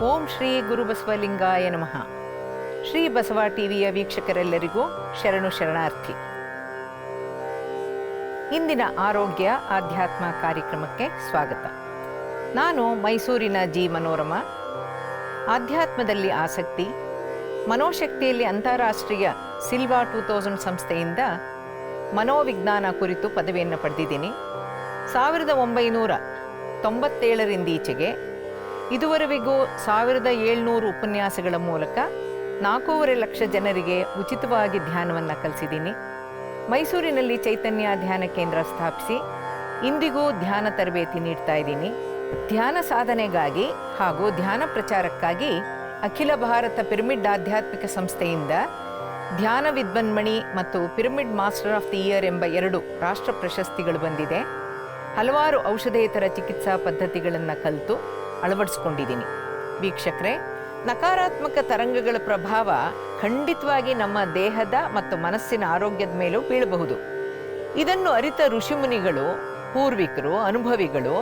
ಓಂ ಶ್ರೀ ಗುರುಬಸವಲಿಂಗಾಯ ನಮಃ. ಶ್ರೀ ಬಸವ ಟಿವಿಯ ವೀಕ್ಷಕರೆಲ್ಲರಿಗೂ ಶರಣು ಶರಣಾರ್ಥಿ. ಇಂದಿನ ಆರೋಗ್ಯ ಆಧ್ಯಾತ್ಮ ಕಾರ್ಯಕ್ರಮಕ್ಕೆ ಸ್ವಾಗತ. ನಾನು ಮೈಸೂರಿನ ಜಿ ಮನೋರಮ. ಆಧ್ಯಾತ್ಮದಲ್ಲಿ ಆಸಕ್ತಿ, ಮನೋಶಕ್ತಿಯಲ್ಲಿ ಅಂತಾರಾಷ್ಟ್ರೀಯ ಸಿಲ್ವಾ ಟೂ ತೌಸಂಡ್ ಸಂಸ್ಥೆಯಿಂದ ಮನೋವಿಜ್ಞಾನ ಕುರಿತು ಪದವಿಯನ್ನು ಪಡೆದಿದ್ದೀನಿ. ಸಾವಿರದ ಒಂಬೈನೂರ ತೊಂಬತ್ತೇಳರಿಂದೀಚೆಗೆ ಇದುವರೆವಿಗೂ ಸಾವಿರದ ಏಳ್ನೂರು ಉಪನ್ಯಾಸಗಳ ಮೂಲಕ ನಾಲ್ಕೂವರೆ ಲಕ್ಷ ಜನರಿಗೆ ಉಚಿತವಾಗಿ ಧ್ಯಾನವನ್ನು ಕಲಿಸಿದ್ದೀನಿ. ಮೈಸೂರಿನಲ್ಲಿ ಚೈತನ್ಯ ಧ್ಯಾನ ಕೇಂದ್ರ ಸ್ಥಾಪಿಸಿ ಇಂದಿಗೂ ಧ್ಯಾನ ತರಬೇತಿ ನೀಡ್ತಾ ಇದ್ದೀನಿ. ಧ್ಯಾನ ಸಾಧನೆಗಾಗಿ ಹಾಗೂ ಧ್ಯಾನ ಪ್ರಚಾರಕ್ಕಾಗಿ ಅಖಿಲ ಭಾರತ ಪಿರಮಿಡ್ ಆಧ್ಯಾತ್ಮಿಕ ಸಂಸ್ಥೆಯಿಂದ ಧ್ಯಾನ ವಿದ್ವನ್ಮಣಿ ಮತ್ತು pyramid master of the year ಎಂಬ ಎರಡು ರಾಷ್ಟ್ರ ಪ್ರಶಸ್ತಿಗಳು ಬಂದಿದೆ. ಹಲವಾರು ಔಷಧೇತರ ಚಿಕಿತ್ಸಾ ಪದ್ಧತಿಗಳನ್ನು ಕಲಿತು ಅಳವಡಿಸ್ಕೊಂಡಿದ್ದೀನಿ. ವೀಕ್ಷಕರೇ, ನಕಾರಾತ್ಮಕ ತರಂಗಗಳ ಪ್ರಭಾವ ಖಂಡಿತವಾಗಿ ನಮ್ಮ ದೇಹದ ಮತ್ತು ಮನಸ್ಸಿನ ಆರೋಗ್ಯದ ಮೇಲೂ ಬೀಳಬಹುದು. ಇದನ್ನು ಅರಿತ ಋಷಿಮುನಿಗಳು, ಪೂರ್ವಿಕರು, ಅನುಭವಿಗಳು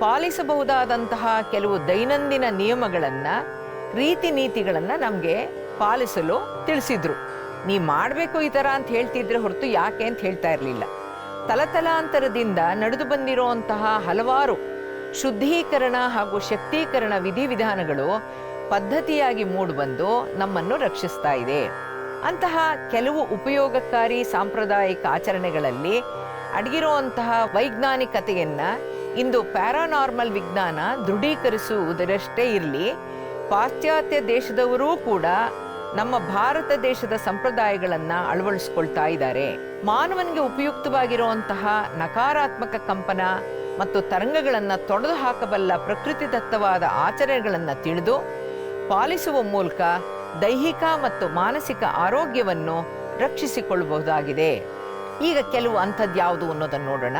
ಪಾಲಿಸಬಹುದಾದಂತಹ ಕೆಲವು ದೈನಂದಿನ ನಿಯಮಗಳನ್ನು, ರೀತಿ ನೀತಿಗಳನ್ನು ನಮಗೆ ಪಾಲಿಸಲು ತಿಳಿಸಿದ್ರು. ನೀ ಮಾಡಬೇಕು ಈ ಥರ ಅಂತ ಹೇಳ್ತಿದ್ರೆ ಹೊರತು ಯಾಕೆ ಅಂತ ಹೇಳ್ತಾ ಇರಲಿಲ್ಲ. ತಲತಲಾಂತರದಿಂದ ನಡೆದು ಬಂದಿರುವಂತಹ ಹಲವಾರು ಶುದ್ಧೀಕರಣ ಹಾಗೂ ಶಕ್ತೀಕರಣ ವಿಧಿವಿಧಾನಗಳು ಪದ್ಧತಿಯಾಗಿ ಮೂಡಿಬಂದು ನಮ್ಮನ್ನು ರಕ್ಷಿಸ್ತಾ ಇದೆ. ಅಂತಹ ಕೆಲವು ಉಪಯೋಗಕಾರಿ ಸಾಂಪ್ರದಾಯಿಕ ಆಚರಣೆಗಳಲ್ಲಿ ಅಡಗಿರುವಂತಹ ವೈಜ್ಞಾನಿಕತೆಯನ್ನು ಇಂದು ಪ್ಯಾರಾನಾರ್ಮಲ್ ವಿಜ್ಞಾನ ದೃಢೀಕರಿಸುವುದರಷ್ಟೇ ಇರಲಿ, ಪಾಶ್ಚಾತ್ಯ ದೇಶದವರೂ ಕೂಡ ನಮ್ಮ ಭಾರತ ದೇಶದ ಸಂಪ್ರದಾಯಗಳನ್ನು ಅಳವಡಿಸ್ಕೊಳ್ತಾ ಇದ್ದಾರೆ. ಮಾನವನಿಗೆ ಉಪಯುಕ್ತವಾಗಿರುವಂತಹ ನಕಾರಾತ್ಮಕ ಕಂಪನ ಮತ್ತು ತರಂಗಗಳನ್ನು ತೊಡೆದು ಹಾಕಬಲ್ಲ ಪ್ರಕೃತಿದತ್ತವಾದ ಆಚರಣೆಗಳನ್ನು ತಿಳಿದು ಪಾಲಿಸುವ ಮೂಲಕ ದೈಹಿಕ ಮತ್ತು ಮಾನಸಿಕ ಆರೋಗ್ಯವನ್ನು ರಕ್ಷಿಸಿಕೊಳ್ಳಬಹುದಾಗಿದೆ. ಈಗ ಕೆಲವು ಅಂಥದ್ಯಾವುದು ಅನ್ನೋದನ್ನು ನೋಡೋಣ.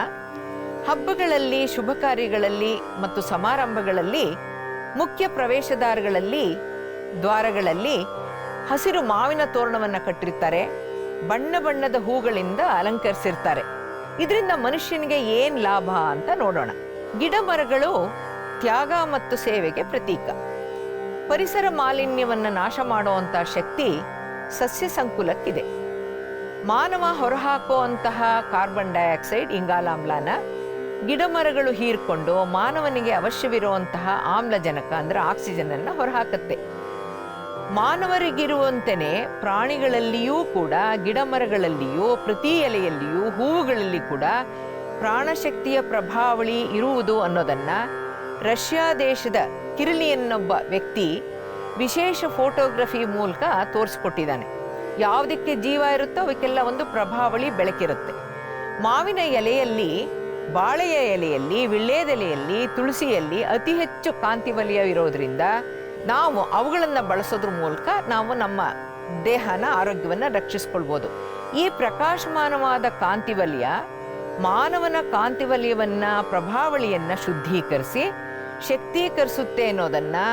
ಹಬ್ಬಗಳಲ್ಲಿ, ಶುಭ ಕಾರ್ಯಗಳಲ್ಲಿ ಮತ್ತು ಸಮಾರಂಭಗಳಲ್ಲಿ, ಮುಖ್ಯ ಪ್ರವೇಶದಾರಗಳಲ್ಲಿ ದ್ವಾರಗಳಲ್ಲಿ ಹಸಿರು ಮಾವಿನ ತೋರಣವನ್ನು ಕಟ್ಟಿರ್ತಾರೆ. ಬಣ್ಣ ಬಣ್ಣದ ಹೂಗಳಿಂದ ಅಲಂಕರಿಸಿರ್ತಾರೆ. ಇದರಿಂದ ಮನುಷ್ಯನಿಗೆ ಏನ್ ಲಾಭ ಅಂತ ನೋಡೋಣ. ಗಿಡ ಮರಗಳು ತ್ಯಾಗ ಮತ್ತು ಸೇವೆಗೆ ಪ್ರತೀಕ. ಪರಿಸರ ಮಾಲಿನ್ಯವನ್ನು ನಾಶ ಮಾಡುವಂಥ ಶಕ್ತಿ ಸಸ್ಯ ಸಂಕುಲಕ್ಕಿದೆ. ಮಾನವ ಹೊರಹಾಕುವಂತಹ ಕಾರ್ಬನ್ ಡೈಆಕ್ಸೈಡ್, ಇಂಗಾಲಾಮ್ಲನ ಗಿಡ ಮರಗಳು ಹೀರ್ಕೊಂಡು ಮಾನವನಿಗೆ ಅವಶ್ಯವಿರುವಂತಹ ಆಮ್ಲಜನಕ ಅಂದ್ರೆ ಆಕ್ಸಿಜನ್ ಅನ್ನು ಹೊರಹಾಕತ್ತೆ. ಮಾನವರಿಗಿರುವಂತೆಯೇ ಪ್ರಾಣಿಗಳಲ್ಲಿಯೂ ಕೂಡ ಗಿಡ ಮರಗಳಲ್ಲಿಯೂ ಪ್ರತಿ ಎಲೆಯಲ್ಲಿಯೂ, ಹೂವುಗಳಲ್ಲಿ ಕೂಡ ಪ್ರಾಣಶಕ್ತಿಯ ಪ್ರಭಾವಳಿ ಇರುವುದು ಅನ್ನೋದನ್ನು ರಷ್ಯಾ ದೇಶದ ಕಿರಿಲಿಯನ್ನೊಬ್ಬ ವ್ಯಕ್ತಿ ವಿಶೇಷ ಫೋಟೋಗ್ರಫಿ ಮೂಲಕ ತೋರಿಸ್ಕೊಟ್ಟಿದ್ದಾನೆ. ಯಾವುದಕ್ಕೆ ಜೀವ ಇರುತ್ತೋ ಅವಕ್ಕೆಲ್ಲ ಒಂದು ಪ್ರಭಾವಳಿ ಬೆಳಕಿರುತ್ತೆ. ಮಾವಿನ ಎಲೆಯಲ್ಲಿ, ಬಾಳೆಯ ಎಲೆಯಲ್ಲಿ, ವಿಳ್ಳೆದೆಲೆಯಲ್ಲಿ, ತುಳಸಿಯಲ್ಲಿ ಅತಿ ಹೆಚ್ಚು ಕಾಂತಿ ವಲಯ ಇರೋದ್ರಿಂದ ನಾವು ಅವುಗಳನ್ನು ಬಳಸೋದ್ರ ಮೂಲಕ ನಾವು ನಮ್ಮ ದೇಹನ ಆರೋಗ್ಯವನ್ನು ರಕ್ಷಿಸ್ಕೊಳ್ಬೋದು. ಈ ಪ್ರಕಾಶಮಾನವಾದ ಕಾಂತಿ ವಲಯ ಮಾನವನ ಕಾಂತಿ ವಲಯವನ್ನು ಪ್ರಭಾವಳಿಯನ್ನ ಶುದ್ಧೀಕರಿಸಿ ಶಕ್ತೀಕರಿಸುತ್ತೆ ಅನ್ನೋದನ್ನು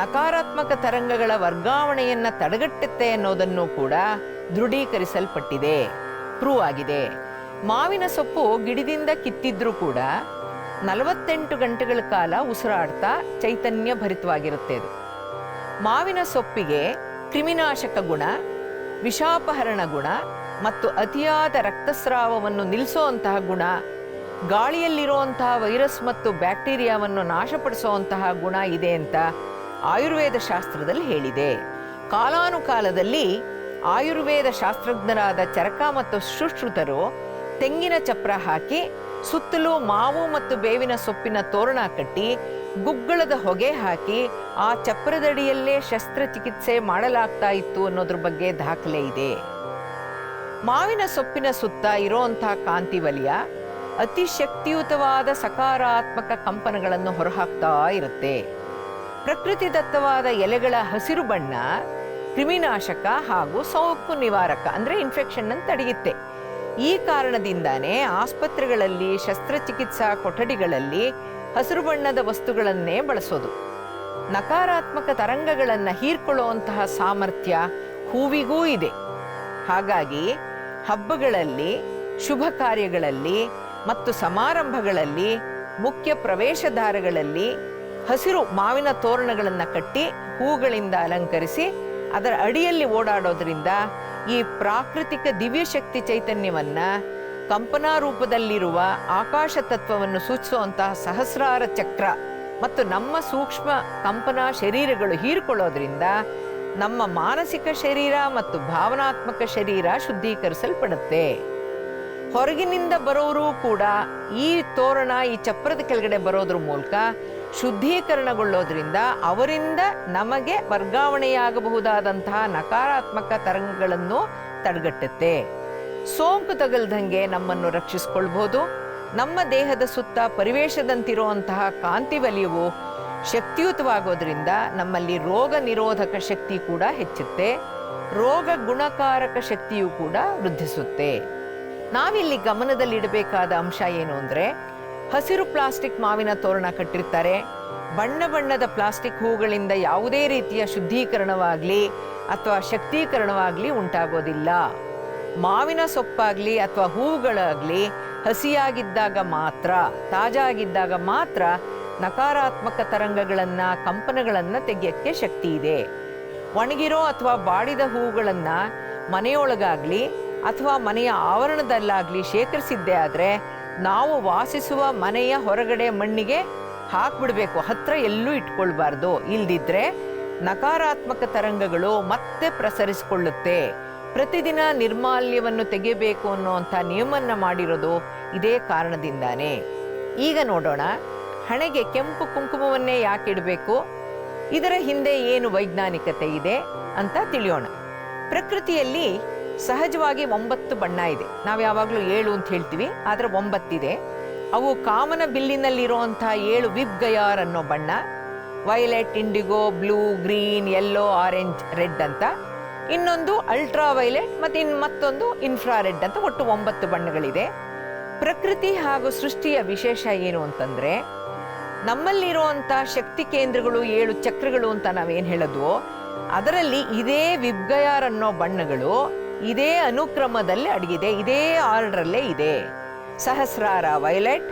ನಕಾರಾತ್ಮಕ ತರಂಗಗಳ ವರ್ಗಾವಣೆಯನ್ನು ತಡೆಗಟ್ಟುತ್ತೆ ಅನ್ನೋದನ್ನು ಕೂಡ ದೃಢೀಕರಿಸಲ್ಪಟ್ಟಿದೆ, ಪ್ರೂವ್ ಆಗಿದೆ. ಮಾವಿನ ಸೊಪ್ಪು ಗಿಡದಿಂದ ಕಿತ್ತಿದ್ರೂ ಕೂಡ ನಲವತ್ತೆಂಟು ಗಂಟೆಗಳ ಕಾಲ ಉಸಿರಾಡ್ತಾ ಚೈತನ್ಯ ಭರಿತವಾಗಿರುತ್ತೆ ಅದು ಮಾವಿನ ಸೊಪ್ಪಿಗೆ ಕ್ರಿಮಿನಾಶಕ ಗುಣ, ವಿಷಾಪಹರಣ ಗುಣ ಮತ್ತು ಅತಿಯಾದ ರಕ್ತಸ್ರಾವವನ್ನು ನಿಲ್ಲಿಸುವಂತಹ ಗುಣ, ಗಾಳಿಯಲ್ಲಿರುವಂತಹ ವೈರಸ್ ಮತ್ತು ಬ್ಯಾಕ್ಟೀರಿಯಾವನ್ನು ನಾಶಪಡಿಸುವಂತಹ ಗುಣ ಇದೆ ಅಂತ ಆಯುರ್ವೇದ ಶಾಸ್ತ್ರದಲ್ಲಿ ಹೇಳಿದೆ. ಕಾಲಾನುಕಾಲದಲ್ಲಿ ಆಯುರ್ವೇದ ಶಾಸ್ತ್ರಜ್ಞರಾದ ಚರಕ ಮತ್ತು ಸುಶ್ರುತರು ತೆಂಗಿನ ಚಪ್ರ ಹಾಕಿ ಸುತ್ತಲೂ ಮಾವು ಮತ್ತು ಬೇವಿನ ಸೊಪ್ಪಿನ ತೋರಣ ಕಟ್ಟಿ ಗುಗ್ಗಳದ ಹೊಗೆ ಹಾಕಿ ಆ ಚಪ್ರದಡಿಯಲ್ಲೇ ಶಸ್ತ್ರಚಿಕಿತ್ಸೆ ಮಾಡಲಾಗ್ತಾ ಇತ್ತು ಅನ್ನೋದ್ರ ಬಗ್ಗೆ ದಾಖಲೆ ಇದೆ. ಮಾವಿನ ಸೊಪ್ಪಿನ ಸುತ್ತ ಇರುವಂತಹ ಕಾಂತಿ ವಲಯ ಅತಿ ಶಕ್ತಿಯುತವಾದ ಸಕಾರಾತ್ಮಕ ಕಂಪನಗಳನ್ನು ಹೊರಹಾಕ್ತಾ ಇರುತ್ತೆ. ಪ್ರಕೃತಿ ದತ್ತವಾದ ಎಲೆಗಳ ಹಸಿರು ಬಣ್ಣ, ಕ್ರಿಮಿನಾಶಕ ಹಾಗೂ ಸೋಂಕು ನಿವಾರಕ ಅಂದ್ರೆ ಇನ್ಫೆಕ್ಷನ್ ತಡೆಯುತ್ತೆ. ಈ ಕಾರಣದಿಂದಾನೇ ಆಸ್ಪತ್ರೆಗಳಲ್ಲಿ ಶಸ್ತ್ರಚಿಕಿತ್ಸಾ ಕೊಠಡಿಗಳಲ್ಲಿ ಹಸಿರು ಬಣ್ಣದ ವಸ್ತುಗಳನ್ನೇ ಬಳಸೋದು. ನಕಾರಾತ್ಮಕ ತರಂಗಗಳನ್ನು ಹೀರ್ಕೊಳ್ಳುವಂತಹ ಸಾಮರ್ಥ್ಯ ಹೂವಿಗೂ ಇದೆ. ಹಾಗಾಗಿ ಹಬ್ಬಗಳಲ್ಲಿ, ಶುಭ ಕಾರ್ಯಗಳಲ್ಲಿ ಮತ್ತು ಸಮಾರಂಭಗಳಲ್ಲಿ, ಮುಖ್ಯ ಪ್ರವೇಶದ್ವಾರಗಳಲ್ಲಿ ಹಸಿರು ಮಾವಿನ ತೋರಣಗಳನ್ನು ಕಟ್ಟಿ ಹೂಗಳಿಂದ ಅಲಂಕರಿಸಿ ಅದರ ಅಡಿಯಲ್ಲಿ ಓಡಾಡೋದ್ರಿಂದ ಈ ಪ್ರಾಕೃತಿಕ ದಿವ್ಯಶಕ್ತಿ ಚೈತನ್ಯವನ್ನ ಕಂಪನಾ ರೂಪದಲ್ಲಿರುವ ಆಕಾಶ ತತ್ವವನ್ನು ಸೂಚಿಸುವಂತಹ ಸಹಸ್ರಾರ ಚಕ್ರ ಮತ್ತು ನಮ್ಮ ಸೂಕ್ಷ್ಮ ಕಂಪನ ಶರೀರಗಳು ಹೀರಿಕೊಳ್ಳೋದ್ರಿಂದ ನಮ್ಮ ಮಾನಸಿಕ ಶರೀರ ಮತ್ತು ಭಾವನಾತ್ಮಕ ಶರೀರ ಶುದ್ಧೀಕರಿಸಲ್ಪಡುತ್ತೆ. ಹೊರಗಿನಿಂದ ಬರೋರು ಕೂಡ ಈ ತೋರಣ ಈ ಚಪ್ರದ ಕೆಳಗಡೆ ಬರೋದ್ರ ಮೂಲಕ ಶುದ್ಧೀಕರಣಗೊಳ್ಳೋದ್ರಿಂದ ಅವರಿಂದ ನಮಗೆ ವರ್ಗಾವಣೆಯಾಗಬಹುದಾದಂತಹ ನಕಾರಾತ್ಮಕ ತರಂಗಗಳನ್ನು ತಡೆಗಟ್ಟುತ್ತೆ. ಸೋಂಕು ತಗಲ್ದಂಗೆ ನಮ್ಮನ್ನು ರಕ್ಷಿಸಿಕೊಳ್ಬೋದು. ನಮ್ಮ ದೇಹದ ಸುತ್ತ ಪರಿವೇಶದಂತಿರುವಂತಹ ಕಾಂತಿ ವಲಯವು ಶಕ್ತಿಯುತವಾಗೋದ್ರಿಂದ ನಮ್ಮಲ್ಲಿ ರೋಗ ನಿರೋಧಕ ಶಕ್ತಿ ಕೂಡ ಹೆಚ್ಚುತ್ತೆ. ರೋಗ ಗುಣಕಾರಕ ಶಕ್ತಿಯು ಕೂಡ ವೃದ್ಧಿಸುತ್ತೆ. ನಾವಿಲ್ಲಿ ಗಮನದಲ್ಲಿಡಬೇಕಾದ ಅಂಶ ಏನು ಅಂದರೆ ಹಸಿರು ಪ್ಲಾಸ್ಟಿಕ್ ಮಾವಿನ ತೋರಣ ಕಟ್ಟಿರ್ತಾರೆ. ಬಣ್ಣ ಬಣ್ಣದ ಪ್ಲಾಸ್ಟಿಕ್ ಹೂಗಳಿಂದ ಯಾವುದೇ ರೀತಿಯ ಶುದ್ಧೀಕರಣವಾಗಲಿ ಅಥವಾ ಶಕ್ತೀಕರಣವಾಗಲಿ ಉಂಟಾಗೋದಿಲ್ಲ. ಮಾವಿನ ಸೊಪ್ಪಾಗಲಿ ಅಥವಾ ಹೂವುಗಳಾಗಲಿ ಹಸಿಯಾಗಿದ್ದಾಗ ಮಾತ್ರ, ತಾಜಾಗಿದ್ದಾಗ ಮಾತ್ರ ನಕಾರಾತ್ಮಕ ತರಂಗಗಳನ್ನು, ಕಂಪನಗಳನ್ನು ತೆಗೆಯೋಕ್ಕೆ ಶಕ್ತಿ ಇದೆ. ಒಣಗಿರೋ ಅಥವಾ ಬಾಡಿದ ಹೂವುಗಳನ್ನು ಮನೆಯೊಳಗಾಗಲಿ ಅಥವಾ ಮನೆಯ ಆವರಣದಲ್ಲಾಗಲಿ ಶೇಖರಿಸಿದ್ದೇ ಆದರೆ ನಾವು ವಾಸಿಸುವ ಮನೆಯ ಹೊರಗಡೆ ಮಣ್ಣಿಗೆ ಹಾಕ್ಬಿಡ್ಬೇಕು. ಹತ್ರ ಎಲ್ಲೂ ಇಟ್ಕೊಳ್ಬಾರ್ದು. ಇಲ್ದಿದ್ರೆ ನಕಾರಾತ್ಮಕ ತರಂಗಗಳು ಮತ್ತೆ ಪ್ರಸರಿಸಿಕೊಳ್ಳುತ್ತೆ. ಪ್ರತಿದಿನ ನಿರ್ಮಾಲ್ಯವನ್ನು ತೆಗೆಯಬೇಕು ಅನ್ನುವಂಥ ನಿಯಮನ ಮಾಡಿರೋದು ಇದೇ ಕಾರಣದಿಂದಾನೆ. ಈಗ ನೋಡೋಣ, ಹಣೆಗೆ ಕೆಂಪು ಕುಂಕುಮವನ್ನೇ ಯಾಕೆ ಇಡಬೇಕು? ಇದರ ಹಿಂದೆ ಏನು ವೈಜ್ಞಾನಿಕತೆ ಇದೆ ಅಂತ ತಿಳಿಯೋಣ. ಪ್ರಕೃತಿಯಲ್ಲಿ ಸಹಜವಾಗಿ ಒಂಬತ್ತು ಬಣ್ಣ ಇದೆ. ನಾವು ಯಾವಾಗಲೂ ಏಳು ಅಂತ ಹೇಳ್ತೀವಿ, ಆದರೆ ಒಂಬತ್ತಿದೆ. ಅವು ಕಾಮನ ಬಿಲ್ಲಿನಲ್ಲಿರುವಂತಹ ಏಳು ವಿಬ್ಗಯಾರ್ ಅನ್ನೋ ಬಣ್ಣ. Violet, indigo, blue, green, yellow, orange, red ಅಂತ. ಇನ್ನೊಂದು ಅಲ್ಟ್ರಾ ವೈಲೆಟ್ ಮತ್ತು ಇನ್ನು ಮತ್ತೊಂದು ಇನ್ಫ್ರಾ ರೆಡ್ ಅಂತ ಒಟ್ಟು ಒಂಬತ್ತು ಬಣ್ಣಗಳಿದೆ. ಪ್ರಕೃತಿ ಹಾಗೂ ಸೃಷ್ಟಿಯ ವಿಶೇಷ ಏನು ಅಂತಂದ್ರೆ, ನಮ್ಮಲ್ಲಿರುವಂಥ ಶಕ್ತಿ ಕೇಂದ್ರಗಳು ಏಳು ಚಕ್ರಗಳು ಅಂತ ನಾವೇನು ಹೇಳೋದು ಅದರಲ್ಲಿ ಇದೇ ವಿಬ್ಗಯಾರ್ ಅನ್ನೋ ಬಣ್ಣಗಳು ಇದೇ ಅನುಕ್ರಮದಲ್ಲಿ ಅಡಗಿದೆ, ಇದೇ ಆರ್ಡ್ರಲ್ಲೇ ಇದೆ. ಸಹಸ್ರಾರ ವೈಲೆಟ್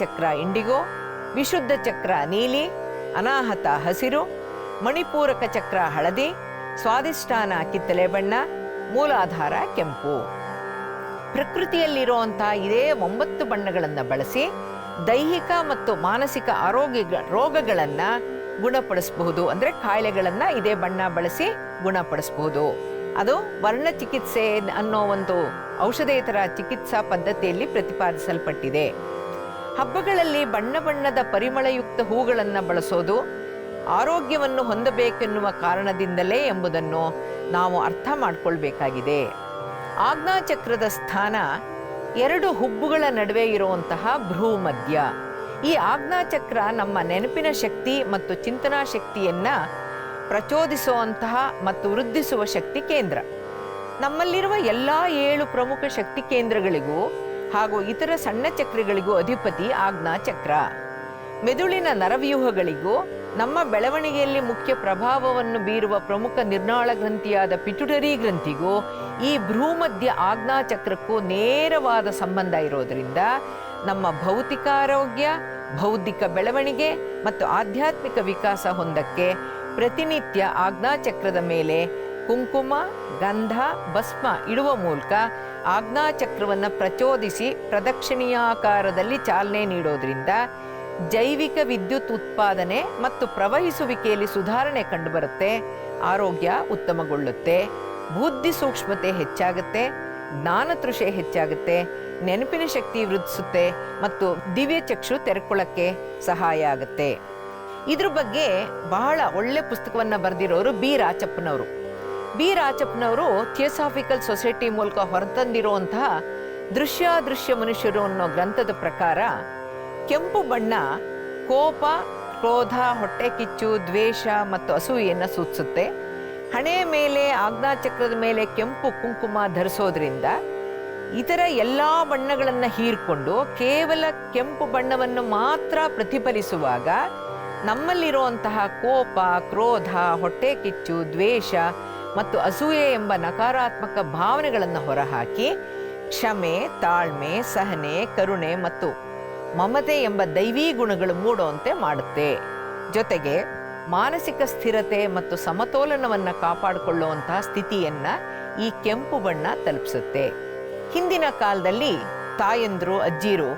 ಚಕ್ರ ಇಂಡಿಗೋ, ವಿಶುದ್ಧ ಚಕ್ರ ನೀಲಿ, ಅನಾಹತ ಹಸಿರು, ಮಣಿಪೂರಕ ಚಕ್ರ ಹಳದಿ, ಸ್ವಾದಿಷ್ಠಾನ ಕಿತ್ತಲೆ ಬಣ್ಣ, ಮೂಲಾಧಾರ ಕೆಂಪು. ಪ್ರಕೃತಿಯಲ್ಲಿರುವಂಥ ಇದೇ ಒಂಬತ್ತು ಬಣ್ಣಗಳನ್ನು ಬಳಸಿ ದೈಹಿಕ ಮತ್ತು ಮಾನಸಿಕ ಆರೋಗ್ಯ ರೋಗಗಳನ್ನು ಗುಣಪಡಿಸಬಹುದು. ಅಂದರೆ ಕಾಯಿಲೆಗಳನ್ನು ಇದೇ ಬಣ್ಣ ಬಳಸಿ ಗುಣಪಡಿಸಬಹುದು. ಅದು ವರ್ಣ ಚಿಕಿತ್ಸೆ ಅನ್ನೋ ಒಂದು ಔಷಧೇತರ ಚಿಕಿತ್ಸಾ ಪದ್ಧತಿಯಲ್ಲಿ ಪ್ರತಿಪಾದಿಸಲ್ಪಟ್ಟಿದೆ. ಹಬ್ಬಗಳಲ್ಲಿ ಬಣ್ಣ ಬಣ್ಣದ ಪರಿಮಳಯುಕ್ತ ಹೂಗಳನ್ನು ಬಳಸೋದು ಆರೋಗ್ಯವನ್ನು ಹೊಂದಬೇಕೆನ್ನುವ ಕಾರಣದಿಂದಲೇ ಎಂಬುದನ್ನು ನಾವು ಅರ್ಥ ಮಾಡಿಕೊಳ್ಬೇಕಾಗಿದೆ. ಆಜ್ಞಾಚಕ್ರದ ಸ್ಥಾನ ಎರಡು ಹುಬ್ಬುಗಳ ನಡುವೆ ಇರುವಂತಹ ಭ್ರೂಮಧ್ಯ ಈ ಆಜ್ಞಾಚಕ್ರ ನಮ್ಮ ನೆನಪಿನ ಶಕ್ತಿ ಮತ್ತು ಚಿಂತನಾ ಶಕ್ತಿಯನ್ನ ಪ್ರಚೋದಿಸುವಂತಹ ಮತ್ತು ವೃದ್ಧಿಸುವ ಶಕ್ತಿ ಕೇಂದ್ರ. ನಮ್ಮಲ್ಲಿರುವ ಎಲ್ಲ ಏಳು ಪ್ರಮುಖ ಶಕ್ತಿ ಕೇಂದ್ರಗಳಿಗೂ ಹಾಗೂ ಇತರ ಸಣ್ಣ ಚಕ್ರಗಳಿಗೂ ಅಧಿಪತಿ ಆಜ್ಞಾ ಚಕ್ರ. ಮೆದುಳಿನ ನರವ್ಯೂಹಗಳಿಗೂ ನಮ್ಮ ಬೆಳವಣಿಗೆಯಲ್ಲಿ ಮುಖ್ಯ ಪ್ರಭಾವವನ್ನು ಬೀರುವ ಪ್ರಮುಖ ನಿರ್ನಾಳ ಗ್ರಂಥಿಯಾದ ಪಿಟುಟರಿ ಗ್ರಂಥಿಗೂ ಈ ಭ್ರೂಮಧ್ಯ ಆಜ್ಞಾ ಚಕ್ರಕ್ಕೂ ನೇರವಾದ ಸಂಬಂಧ ಇರೋದರಿಂದ ನಮ್ಮ ಭೌತಿಕ ಆರೋಗ್ಯ ಬೌದ್ಧಿಕ ಬೆಳವಣಿಗೆ ಮತ್ತು ಆಧ್ಯಾತ್ಮಿಕ ವಿಕಾಸ ಹೊಂದಕ್ಕೆ ಪ್ರತಿನಿತ್ಯ ಆಜ್ಞಾಚಕ್ರದ ಮೇಲೆ ಕುಂಕುಮ, ಗಂಧ, ಭಸ್ಮ ಇಡುವ ಮೂಲಕ ಆಜ್ಞಾಚಕ್ರವನ್ನು ಪ್ರಚೋದಿಸಿ ಪ್ರದಕ್ಷಿಣೀಯಾಕಾರದಲ್ಲಿ ಚಾಲನೆ ನೀಡೋದ್ರಿಂದ ಜೈವಿಕ ವಿದ್ಯುತ್ ಉತ್ಪಾದನೆ ಮತ್ತು ಪ್ರವಹಿಸುವಿಕೆಯಲ್ಲಿ ಸುಧಾರಣೆ ಕಂಡುಬರುತ್ತೆ, ಆರೋಗ್ಯ ಉತ್ತಮಗೊಳ್ಳುತ್ತೆ, ಬುದ್ಧಿ ಸೂಕ್ಷ್ಮತೆ ಹೆಚ್ಚಾಗುತ್ತೆ ಜ್ಞಾನತೃಷೆ ಹೆಚ್ಚಾಗುತ್ತೆ, ನೆನಪಿನ ಶಕ್ತಿ ವೃದ್ಧಿಸುತ್ತೆ ಮತ್ತು ದಿವ್ಯ ಚಕ್ಷು ತೆರೆಕೊಳ್ಳಕ್ಕೆ ಸಹಾಯ ಆಗುತ್ತೆ. ಇದ್ರ ಬಗ್ಗೆ ಬಹಳ ಒಳ್ಳೆ ಪುಸ್ತಕವನ್ನು ಬರೆದಿರೋರು ಬಿ. ರಾಚಪ್ಪನವರು ಬಿ. ರಾಚಪ್ಪನವರು ಥಿಯೋಸಾಫಿಕಲ್ ಸೊಸೈಟಿ ಮೂಲಕ ಹೊರತಂದಿರುವಂತಹ ದೃಶ್ಯಾದೃಶ್ಯ ಮನುಷ್ಯರು ಅನ್ನೋ ಗ್ರಂಥದ ಪ್ರಕಾರ ಕೆಂಪು ಬಣ್ಣ ಕೋಪ, ಕ್ರೋಧ, ಹೊಟ್ಟೆ ಕಿಚ್ಚು, ದ್ವೇಷ ಮತ್ತು ಅಸೂಯೆಯನ್ನು ಸೂಚಿಸುತ್ತೆ. ಹಣೆಯ ಮೇಲೆ ಆಜ್ಞಾಚಕ್ರದ ಮೇಲೆ ಕೆಂಪು ಕುಂಕುಮ ಧರಿಸೋದ್ರಿಂದ ಇತರ ಎಲ್ಲ ಬಣ್ಣಗಳನ್ನು ಹೀರಿಕೊಂಡು ಕೇವಲ ಕೆಂಪು ಬಣ್ಣವನ್ನು ಮಾತ್ರ ಪ್ರತಿಫಲಿಸುವಾಗ ನಮ್ಮಲ್ಲಿರುವಂತಹ ಕೋಪ, ಕ್ರೋಧ, ಹೊಟ್ಟೆ ಕಿಚ್ಚು, ದ್ವೇಷ ಮತ್ತು ಅಸೂಯೆ ಎಂಬ ನಕಾರಾತ್ಮಕ ಭಾವನೆಗಳನ್ನು ಹೊರಹಾಕಿ ಕ್ಷಮೆ, ತಾಳ್ಮೆ, ಸಹನೆ, ಕರುಣೆ ಮತ್ತು ಮಮತೆ ಎಂಬ ದೈವೀ ಗುಣಗಳು ಮೂಡುವಂತೆ ಮಾಡುತ್ತೆ. ಜೊತೆಗೆ ಮಾನಸಿಕ ಸ್ಥಿರತೆ ಮತ್ತು ಸಮತೋಲನವನ್ನು ಕಾಪಾಡಿಕೊಳ್ಳುವಂತಹ ಸ್ಥಿತಿಯನ್ನು ಈ ಕೆಂಪು ಬಣ್ಣ ತಲುಪಿಸುತ್ತೆ. ಹಿಂದಿನ ಕಾಲದಲ್ಲಿ ತಾಯಂದ್ರು, ಅಜ್ಜಿರು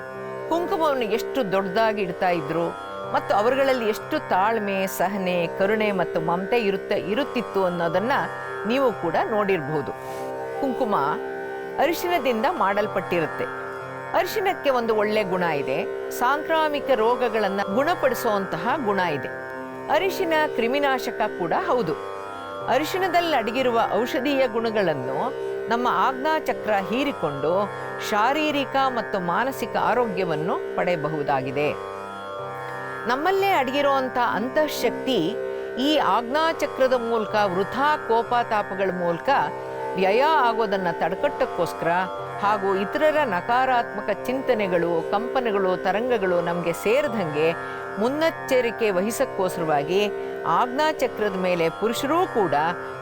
ಕುಂಕುಮವನ್ನು ಎಷ್ಟು ದೊಡ್ಡದಾಗಿ ಇಡ್ತಾ ಇದ್ರು ಮತ್ತು ಅವರುಗಳಲ್ಲಿ ಎಷ್ಟು ತಾಳ್ಮೆ, ಸಹನೆ, ಕರುಣೆ ಮತ್ತು ಮಮತೆ ಇರುತ್ತೆ, ಇರುತ್ತಿತ್ತು ಅನ್ನೋದನ್ನ ನೀವು ಕೂಡ ನೋಡಿರಬಹುದು ಕುಂಕುಮ ಅರಿಶಿನದಿಂದ ಮಾಡಲ್ಪಟ್ಟಿರುತ್ತೆ. ಅರಿಶಿನಕ್ಕೆ ಒಂದು ಒಳ್ಳೆ ಗುಣ ಇದೆ. ಸಾಂಕ್ರಾಮಿಕ ರೋಗಗಳನ್ನು ಗುಣಪಡಿಸುವಂತಹ ಗುಣ ಇದೆ. ಅರಿಶಿನ ಕ್ರಿಮಿನಾಶಕ ಕೂಡ ಹೌದು. ಅರಿಶಿನದಲ್ಲಿ ಅಡಗಿರುವ ಔಷಧೀಯ ಗುಣಗಳನ್ನು ನಮ್ಮ ಆಜ್ಞಾಚಕ್ರ ಹೀರಿಕೊಂಡು ಶಾರೀರಿಕ ಮತ್ತು ಮಾನಸಿಕ ಆರೋಗ್ಯವನ್ನು ಪಡೆಯಬಹುದಾಗಿದೆ. ನಮ್ಮಲ್ಲೇ ಅಡಗಿರುವಂಥ ಅಂತಃಶಕ್ತಿ ಈ ಆಜ್ಞಾಚಕ್ರದ ಮೂಲಕ, ವೃಥಾ ಕೋಪತಾಪಗಳ ಮೂಲಕ ವ್ಯಯ ಆಗೋದನ್ನು ತಡಕಟ್ಟಕ್ಕೋಸ್ಕರ ಹಾಗೂ ಇತರರ ನಕಾರಾತ್ಮಕ ಚಿಂತನೆಗಳು, ಕಂಪನಗಳು, ತರಂಗಗಳು ನಮಗೆ ಸೇರಿದಂಗೆ ಮುನ್ನೆಚ್ಚರಿಕೆ ವಹಿಸಕ್ಕೋಸ್ಕರವಾಗಿ ಆಜ್ಞಾಚಕ್ರದ ಮೇಲೆ ಪುರುಷರೂ ಕೂಡ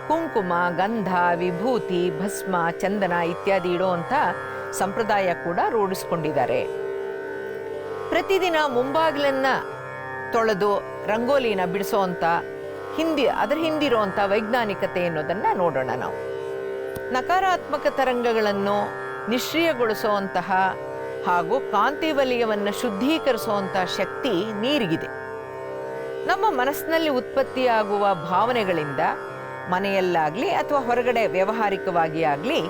ಕುಂಕುಮ, ಗಂಧ, ವಿಭೂತಿ, ಭಸ್ಮ, ಚಂದನ ಇತ್ಯಾದಿ ಇಡುವಂಥ ಸಂಪ್ರದಾಯ ಕೂಡ ರೂಢಿಸ್ಕೊಂಡಿದ್ದಾರೆ. ಪ್ರತಿದಿನ ಮುಂಬಾಗಿಲನ್ನ ತೊಳೆದು ರಂಗೋಲಿನ ಬಿಡಿಸೋವಂಥ ಹಿಂದಿ, ಅದರ ಹಿಂದಿರುವಂಥ ವೈಜ್ಞಾನಿಕತೆ ಅನ್ನೋದನ್ನು ನೋಡೋಣ ನಾವು. ನಕಾರಾತ್ಮಕ ತರಂಗಗಳನ್ನು ನಿಷ್ಕ್ರಿಯಗೊಳಿಸುವಂತಹ ಹಾಗೂ ಕಾಂತಿ ವಲಯವನ್ನು ಶುದ್ಧೀಕರಿಸುವಂತಹ ಶಕ್ತಿ ನೀರಿಗಿದೆ. ನಮ್ಮ ಮನಸ್ಸಿನಲ್ಲಿ ಉತ್ಪತ್ತಿಯಾಗುವ ಭಾವನೆಗಳಿಂದ ಮನೆಯಲ್ಲಾಗಲಿ ಅಥವಾ ಹೊರಗಡೆ ವ್ಯಾವಹಾರಿಕವಾಗಿ ಆಗಲಿ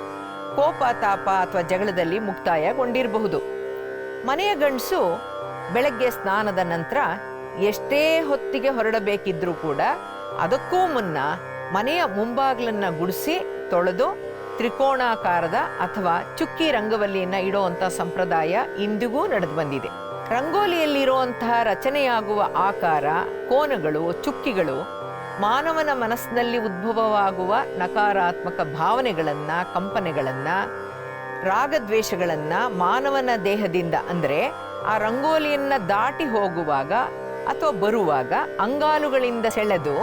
ಕೋಪ, ತಾಪ ಅಥವಾ ಜಗಳದಲ್ಲಿ ಮುಕ್ತಾಯಗೊಂಡಿರಬಹುದು. ಮನೆಯ ಗಂಡಸು ಬೆಳಗ್ಗೆ ಸ್ನಾನದ ನಂತರ ಎಷ್ಟೇ ಹೊತ್ತಿಗೆ ಹೊರಡಬೇಕಿದ್ರೂ ಕೂಡ ಅದಕ್ಕೂ ಮುನ್ನ ಮನೆಯ ಮುಂಬಾಗಿಲನ್ನು ಗುಡಿಸಿ ತೊಳೆದು ತ್ರಿಕೋಣಾಕಾರದ ಅಥವಾ ಚುಕ್ಕಿ ರಂಗವಲ್ಲಿಯನ್ನ ಇಡುವಂಥ ಸಂಪ್ರದಾಯ ಇಂದಿಗೂ ನಡೆದು ಬಂದಿದೆ. ರಂಗೋಲಿಯಲ್ಲಿರುವಂತಹ ರಚನೆಯಾಗುವ ಆಕಾರ, ಕೋನಗಳು, ಚುಕ್ಕಿಗಳು ಮಾನವನ ಮನಸ್ಸಿನಲ್ಲಿ ಉದ್ಭವವಾಗುವ ನಕಾರಾತ್ಮಕ ಭಾವನೆಗಳನ್ನ, ಕಂಪನೆಗಳನ್ನ, ರಾಗದ್ವೇಷಗಳನ್ನು ಮಾನವನ ದೇಹದಿಂದ ಅಂದರೆ ಆ ರಂಗೋಲಿಯನ್ನ ದಾಟಿ ಹೋಗುವಾಗ ಅಥವಾ ಬರುವಾಗ ಅಂಗಾಲುಗಳಿಂದ ಸೆಳೆದು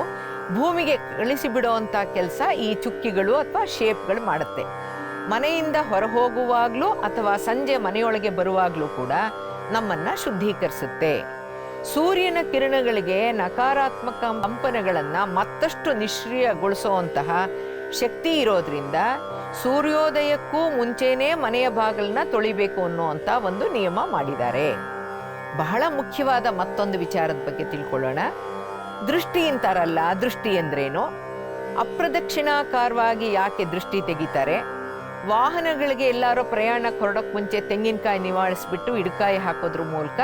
ಭೂಮಿಗೆ ಕಳಿಸಿಬಿಡುವಂಥ ಕೆಲಸ ಈ ಚುಕ್ಕಿಗಳು ಅಥವಾ ಶೇಪ್ಗಳು ಮಾಡುತ್ತೆ. ಮನೆಯಿಂದ ಹೊರ ಹೋಗುವಾಗಲೂ ಅಥವಾ ಸಂಜೆ ಮನೆಯೊಳಗೆ ಬರುವಾಗಲೂ ಕೂಡ ನಮ್ಮನ್ನ ಶುದ್ಧೀಕರಿಸುತ್ತೆ. ಸೂರ್ಯನ ಕಿರಣಗಳಿಗೆ ನಕಾರಾತ್ಮಕ ಕಂಪನಗಳನ್ನು ಮತ್ತಷ್ಟು ನಿಷ್ಕ್ರಿಯಗೊಳಿಸುವಂತಹ ಶಕ್ತಿ ಇರೋದ್ರಿಂದ ಸೂರ್ಯೋದಯಕ್ಕೂ ಮುಂಚೆನೇ ಮನೆಯ ಬಾಗಿಲನ್ನ ತೊಳಿಬೇಕು ಅನ್ನುವಂಥ ಒಂದು ನಿಯಮ ಮಾಡಿದ್ದಾರೆ. ಬಹಳ ಮುಖ್ಯವಾದ ಮತ್ತೊಂದು ವಿಚಾರದ ಬಗ್ಗೆ ತಿಳ್ಕೊಳ್ಳೋಣ. ದೃಷ್ಟಿ ಅಂತಾರಲ್ಲ ದೃಷ್ಟಿ ಅಂದ್ರೇನು? ಅಪ್ರದಕ್ಷಿಣಾಕಾರವಾಗಿ ಯಾಕೆ ದೃಷ್ಟಿ ತೆಗಿತಾರೆ? ವಾಹನಗಳಿಗೆ ಎಲ್ಲಾರೋ ಪ್ರಯಾಣ ಹೊರಡೋಕ್ಕೆ ಮುಂಚೆ ತೆಂಗಿನಕಾಯಿ ನಿವಾಳಿಸ್ಬಿಟ್ಟು ಇಡಕಾಯಿ ಹಾಕೋದ್ರ ಮೂಲಕ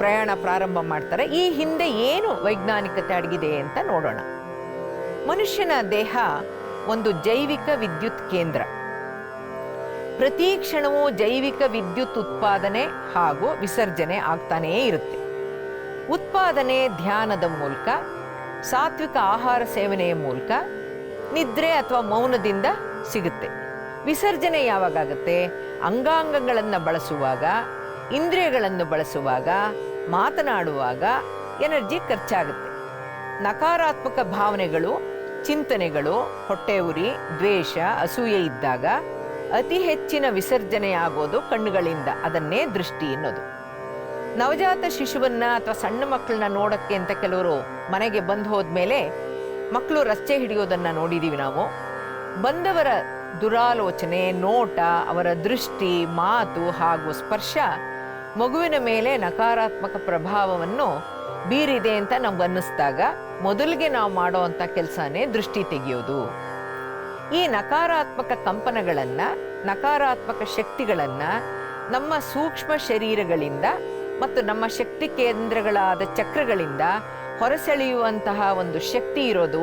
ಪ್ರಯಾಣ ಪ್ರಾರಂಭ ಮಾಡ್ತಾರೆ. ಈ ಹಿಂದೆ ಏನು ವೈಜ್ಞಾನಿಕತೆ ಅಡಗಿದೆ ಅಂತ ನೋಡೋಣ. ಮನುಷ್ಯನ ದೇಹ ಒಂದು ಜೈವಿಕ ವಿದ್ಯುತ್ ಕೇಂದ್ರ. ಪ್ರತಿ ಕ್ಷಣವೂ ಜೈವಿಕ ವಿದ್ಯುತ್ ಉತ್ಪಾದನೆ ಹಾಗೂ ವಿಸರ್ಜನೆ ಆಗ್ತಾನೇ ಇರುತ್ತೆ. ಉತ್ಪಾದನೆ ಧ್ಯಾನದ ಮೂಲಕ, ಸಾತ್ವಿಕ ಆಹಾರ ಸೇವನೆಯ ಮೂಲಕ ನಿದ್ರೆ ಅಥವಾ ಮೌನದಿಂದ ಸಿಗುತ್ತೆ. ವಿಸರ್ಜನೆ ಯಾವಾಗುತ್ತೆ ಅಂಗಾಂಗಗಳನ್ನು ಬಳಸುವಾಗ, ಇಂದ್ರಿಯಗಳನ್ನು ಬಳಸುವಾಗ, ಮಾತನಾಡುವಾಗ ಎನರ್ಜಿ ಖರ್ಚಾಗುತ್ತೆ. ನಕಾರಾತ್ಮಕ ಭಾವನೆಗಳು, ಚಿಂತನೆಗಳು ಹೊಟ್ಟೆ ಉರಿ ದ್ವೇಷ, ಅಸೂಯೆ ಇದ್ದಾಗ ಅತಿ ಹೆಚ್ಚಿನ ವಿಸರ್ಜನೆಯಾಗೋದು ಕಣ್ಣುಗಳಿಂದ, ಅದನ್ನೇ ದೃಷ್ಟಿ ಅನ್ನೋದು ನವಜಾತ ಶಿಶುವನ್ನ ಅಥವಾ ಸಣ್ಣ ಮಕ್ಕಳನ್ನ ನೋಡಕ್ಕೆ ಅಂತ ಕೆಲವರು ಮನೆಗೆ ಬಂದು ಹೋದ್ಮೇಲೆ ಮಕ್ಕಳು ರಸ್ತೆ ಹಿಡಿಯೋದನ್ನ ನೋಡಿದೀವಿ ನಾವು. ಬಂದವರ ದುರಾಲೋಚನೆ, ನೋಟ, ಅವರ ದೃಷ್ಟಿ, ಮಾತು ಹಾಗೂ ಸ್ಪರ್ಶ ಮಗುವಿನ ಮೇಲೆ ನಕಾರಾತ್ಮಕ ಪ್ರಭಾವವನ್ನು ಬೀರಿದೆ ಅಂತ ನಮ್ಗೆ ಅನ್ನಿಸ್ದಾಗ ಮೊದಲಿಗೆ ನಾವು ಮಾಡೋ ಅಂಥ ಕೆಲಸನೇ ದೃಷ್ಟಿ ತೆಗೆಯೋದು. ಈ ನಕಾರಾತ್ಮಕ ಕಂಪನಗಳನ್ನು, ನಕಾರಾತ್ಮಕ ಶಕ್ತಿಗಳನ್ನು ನಮ್ಮ ಸೂಕ್ಷ್ಮ ಶರೀರಗಳಿಂದ ಮತ್ತು ನಮ್ಮ ಶಕ್ತಿ ಕೇಂದ್ರಗಳಾದ ಚಕ್ರಗಳಿಂದ ಹೊರಸೆಳೆಯುವಂತಹ ಒಂದು ಶಕ್ತಿ ಇರೋದು